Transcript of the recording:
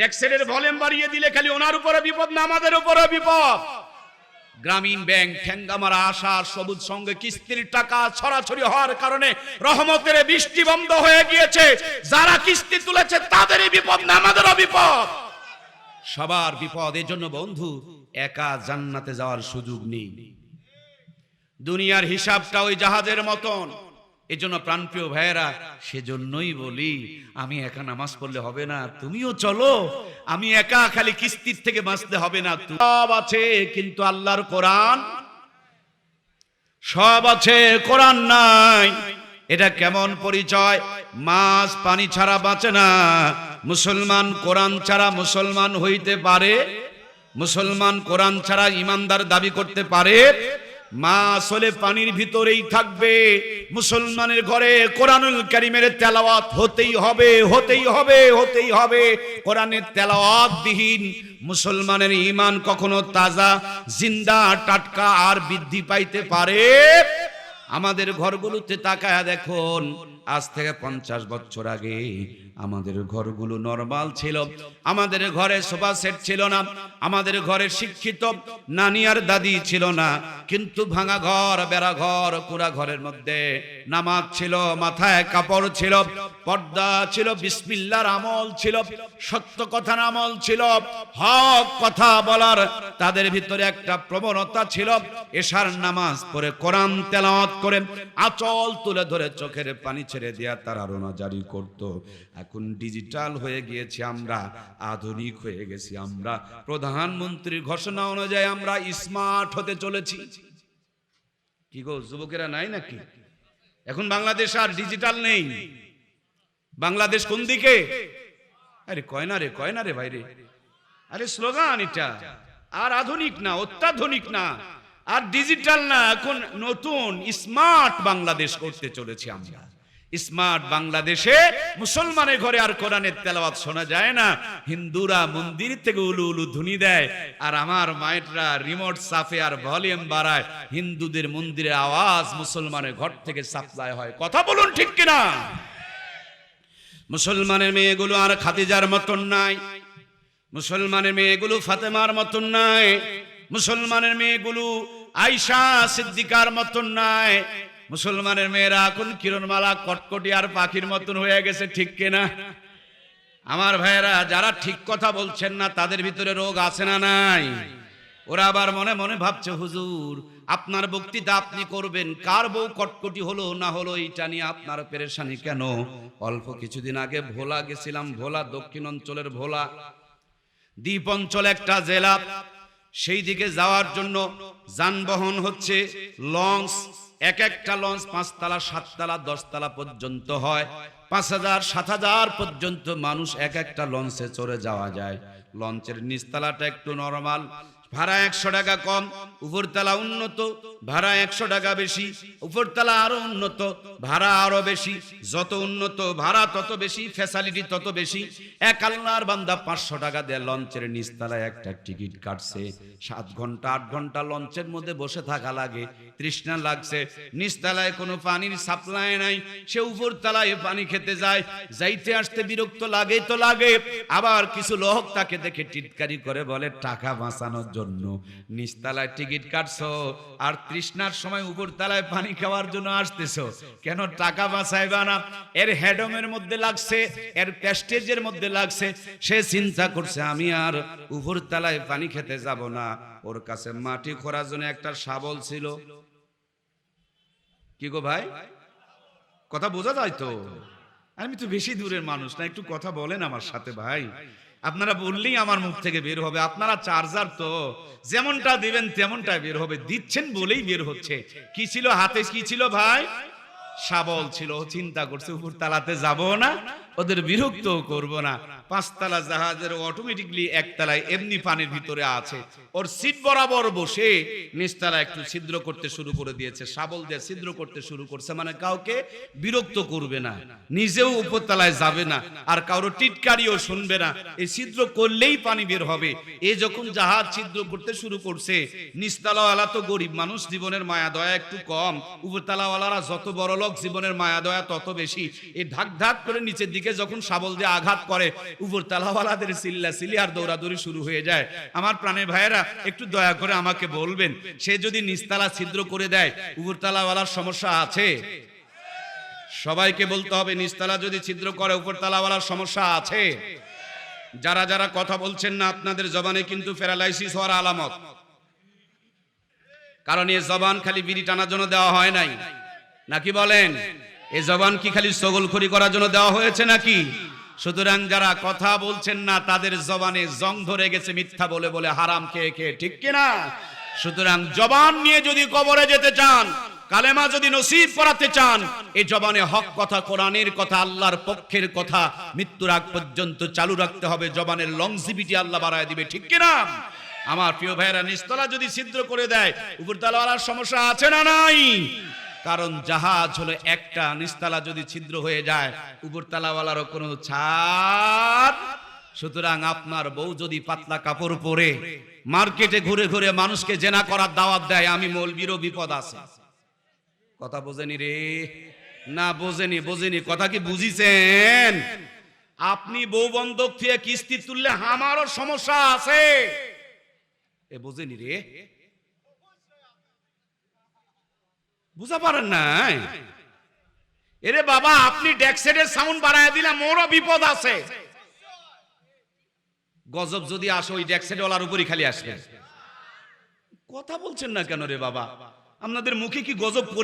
ট্যাক্সের ভলিউম বাড়িয়ে দিলে খালি ওনার উপরে বিপদ না আমাদের উপরে বিপদ? গ্রামীণ ব্যাংক ঠেঙ্গামারা আশার সবুজ সঙ্গে কিস্তির টাকা ছড়াছড়ি হওয়ার কারণে রহমতের বৃষ্টি বন্ধ হয়ে গিয়েছে। যারা কিস্তি তুলেছে, তাদেরই বিপদ না আমাদেরও বিপদ। সবার বিপদ এজন্য বন্ধু, একা জান্নাতে যাওয়ার সুযোগ নেই। দুনিয়ার হিসাবটা ওই জাহাজের মতন। এজন্য প্রাণপ্রিয় ভাইয়েরা, সেজন্যই বলি, আমি একা নামাজ পড়লে হবে না, তুমিও চলো, আমি একা খালি কিস্তির থেকে বাঁচতে হবে না সব আছে কিন্তু আল্লাহর কোরআন, সব আছে, কোরআন নাই, এটা কেমন পরিচয়? মাছ পানি ছাড়া বাঁচে না, মুসলমান কোরআন ছাড়া মুসলমান হইতে পারে, মুসলমান কোরআন ছাড়া ইমানদার দাবি করতে পারে মা আসলে পানির ভিতরেই থাকবে মুসলমানের ঘরে কোরআনুল কারিমের তেলাওয়াত হতেই হবে হতেই হবে হতেই হবে। কোরআনের তেলাওয়াত বিহীন মুসলমানের ইমান কখনো তাজা, জিন্দা, টাটকা আর বৃদ্ধি পাইতে পারে। আমাদের ঘরগুলোতে তাকায় দেখুন। আজ থেকে পঞ্চাশ বছর আগে আমাদের ঘরগুলো নরমাল ছিল। আমাদের ঘরে সোফা সেট ছিল না। আমাদের ঘরে শিক্ষিত নানি আর দাদি ছিল না। কিন্তু ভাঙা ঘর, বেড়া ঘর, কুড়া ঘরের মধ্যে নামাজ ছিল, মাথায় কাপড় ছিল, পর্দা ছিল, বিসমিল্লার আমল ছিল, সত্য কথার আমল ছিল, হক কথা বলার তাদের ভিতরে একটা প্রবণতা ছিল। এশার নামাজ পড়ে কোরআন তেলাওয়াত করে আচল তুলে ধরে চোখের পানি ছেড়ে দেয়া তারা জারি করত। এখন ডিজিটাল হয়ে গিয়েছি আমরা, আধুনিক হয়ে গেছি আমরা। প্রধানমন্ত্রীর ঘোষণা অনুযায়ী আমরা স্মার্ট হতে চলেছি। কি গো, যুবকেরা নাই নাকি? এখন বাংলাদেশ আর ডিজিটাল নেই। বাংলাদেশ কোন দিকে? আরে কয় না রে, কয় না রে ভাইরে আরে স্লোগান এটা। আর আধুনিক না, অত্যাধুনিক না। আর ডিজিটাল না, এখন নতুন স্মার্ট বাংলাদেশ করতে চলেছি আমরা। স্মার্ট বাংলাদেশে মুসলমানের ঘরে আর কোরআনের তেলাওয়াত শোনা যায় না। হিন্দুরা মন্দির থেকে উলু উলু ধুনি দেয় আর আমার মায়েররা রিমোট সাফে আর ভলিউম বাড়ায়। হিন্দুদের মন্দিরের আওয়াজ মুসলমানের ঘর থেকে সাপ্লাই হয়। কথা বলুন ঠিক কিনা? মুসলমানের মেয়েগুলো আর খাদিজার মতন নাই। মুসলমানের মেয়েগুলো ফাতেমার মতন নাই। মুসলমানের মেয়েগুলো আয়সা সিদ্দিকার মতন নাই। মুসলমানের মেয়েরা এখন কিরণমালা কটকটি আর পাখির মতন হয়ে গেছে, ঠিক কিনা? আমার ভাইয়েরা, যারা ঠিক কথা বলছেন না, তাদের ভিতরে রোগ আছে না নাই? ওরা আবার মনে মনে ভাবছে, হুজুর, আপনার বক্তৃতা আপনি করবেন, কার বউ কটকটি হলো, না হলো, এইটা নিয়ে আপনার পেরেশানি কেন? অল্প কিছুদিন আগে ভোলা গেছিলাম, ভোলা দক্ষিণ অঞ্চলের ভোলা। দ্বীপ অঞ্চল একটা জেলা সেই দিকে যাওয়ার জন্য যানবাহন হচ্ছে, লঞ্চ এক একটা লঞ্চ পাঁচতলা, সাততলা, দশতলা পর্যন্ত হয়। পাঁচ হাজার, সাত হাজার পর্যন্ত মানুষ এক একটা লঞ্চে চড়ে যাওয়া যায়। লঞ্চের নিচতলাটা একটু নরমাল, ভাড়া একশো টাকা কম, উপরতলা উন্নত ভাড়া একশো টাকা বেশি, উপরতলা আরও উন্নত, ভাড়া আরও বেশি, যত উন্নত ভাড়া তত বেশি ফ্যাসিলিটি তত বেশি। এক আল্লাহর বান্দা পাঁচশো টাকা দিয়ে লঞ্চের নিচতলায় একটা টিকিট কাটছে। সাত ঘণ্টা, আট ঘণ্টা লঞ্চের মধ্যে বসে থাকা লাগে, তৃষ্ণা লাগছে। নিচতলায় কোনো পানির সাপ্লাই নাই, সে উপরতলায় পানি খেতে যায়। যাইতে আসতে বিরক্ত লাগে তো লাগে। আবার কিছু লোক তাকে দেখে টিটকারি করে বলে, টাকা বাঁচানোর জন্য নিচতলায় টিকিট কাটছো, আর তৃষ্ণার সময় উপর তলায় পানি খাওয়ার জন্য আসতেছো। কেন টাকা বাঁচাইবা না? এর হেডমের মধ্যে লাগছে, এর প্যাস্টেজের মধ্যে লাগছে। সে চিন্তা করছে, আমি আর উপর তলায় পানি খেতে যাব না। ওর কাছে মাটি খোঁড়ার জন্য একটা শাবল ছিল। কি গো ভাই? কথা বোঝা যায় তো? আমি তো বেশি দূরের মানুষ না, একটু কথা বলেন আমার সাথে ভাই। আপনারা বললেই আমার মুখ থেকে বের হবে, আপনারা চার্জার তো, যেমনটা দিবেন তেমনটা বের হবে, দিচ্ছেন বলেই বের হচ্ছে। কি ছিল হাতে, কি ছিল ভাই? শাবল ছিল চিন্তা করছে উপর তালাতে যাব না, ওদের বিরক্ত করব না। পাঁচতলা জাহাজের অটোমেটিকলি একতলায় এমনি পানির ভিতরে আছে। ওর সিট বরাবর বসে নিচতলা একটু ছিদ্র করতে শুরু করে দিয়েছে, শাবল দিয়ে ছিদ্র করতে শুরু করছে মানে কাউকে বিরক্ত করবে না, নিজেও উপরতলায় যাবে না, আর কারও টিটকারিও শুনবে না। এই ছিদ্র করলেই পানি বের হবে। এ যখন জাহাজ ছিদ্র করতে শুরু করছে, নিচতলাওয়ালা তো গরিব মানুষ, জীবনের মায়া দয়া একটু কম। উপরতলাওয়ালারা যত বড় লোক জীবনের মায়া দয়া তত বেশি। এই ধাক ধাক করে নিচের দিকে যখন শাবল দিয়ে আঘাত করে উপর তালাওয়ালাদের সিল্লা সিলি আর দৌড়াদৌড়ি শুরু হয়ে যায়। আমার প্রাণের ভাইয়েরা, একটু দয়া করে আমাকে বলবেন, সে যদি নিস্তালা ছিদ্র করে দেয় উপর তালাওয়ালার সমস্যা আছে? সবাইকে বলতে হবে, নিস্তালা যদি ছিদ্র করে উপর তালাওয়ালার সমস্যা আছে? যারা যারা কথা বলছেন না, আপনাদের জবানে কিন্তু প্যারালাইসিস হওয়ার আলামত। কারণ এই জবান খালি বিড়ি টানার জন্য দেওয়া হয় নাই। নাকি বলেন এই জবান কি খালি সগলখড়ি করার জন্য দেওয়া হয়েছে নাকি? সুতরাং যারা কথা বলছেন না, তাদের জবানে জং ধরে গেছে মিথ্যা বলে বলে হারাম খেয়ে খেয়ে, ঠিক কিনা? সুতরাং জবান নিয়ে যদি কবরে যেতে চান, কালেমা যদি নসিব করাতে চান এই জবানে হক কথা, কোরআনের কথা, আল্লাহর পক্ষের কথা, মৃত্যুর আগ পর্যন্ত চালু রাখতে হবে, জবানের লংজিবিটি আল্লাহ বাড়ায় দিবে, ঠিক কিনা? আমার প্রিয় ভাইয়েরা নিস্তলা যদি ছিদ্র করে দেয়, উপরতলাওয়ালার সমস্যা আছে না নাই? কারণ জাহাজ হলো একটা নিস্তালা যদি ছিদ্র হয়ে যায় উপরতলাওয়ালারও কোনো ছাড় সুতরাং আপনার বউ যদি পাতলা কাপড় পরে মার্কেটে ঘুরে ঘুরে মানুষকে জেনা করার দাওয়াত দেয়, আমি মলবিরও বিপদ আছে। কথা বোঝেনি রে? না, বোঝেনি বোঝেনি। কথা কি বুঝিছেন? আপনি বউ বন্ধক থেকে কিস্তি তুললে আমারও সমস্যা আছে। এ বোঝেনি রে? বুঝা পারেন নাই? এরে বাবা, আপনি ডেক্সেটের সাউন্ড বাড়ায় দিলে মোরও বিপদ আছে। গজব যদি আসো, ওই ডেক্সেট ওলার উপরই খালি আসবে। কথা বলছেন না কেন রে বাবা? আপনাদের মুখে কি গজব পড়ে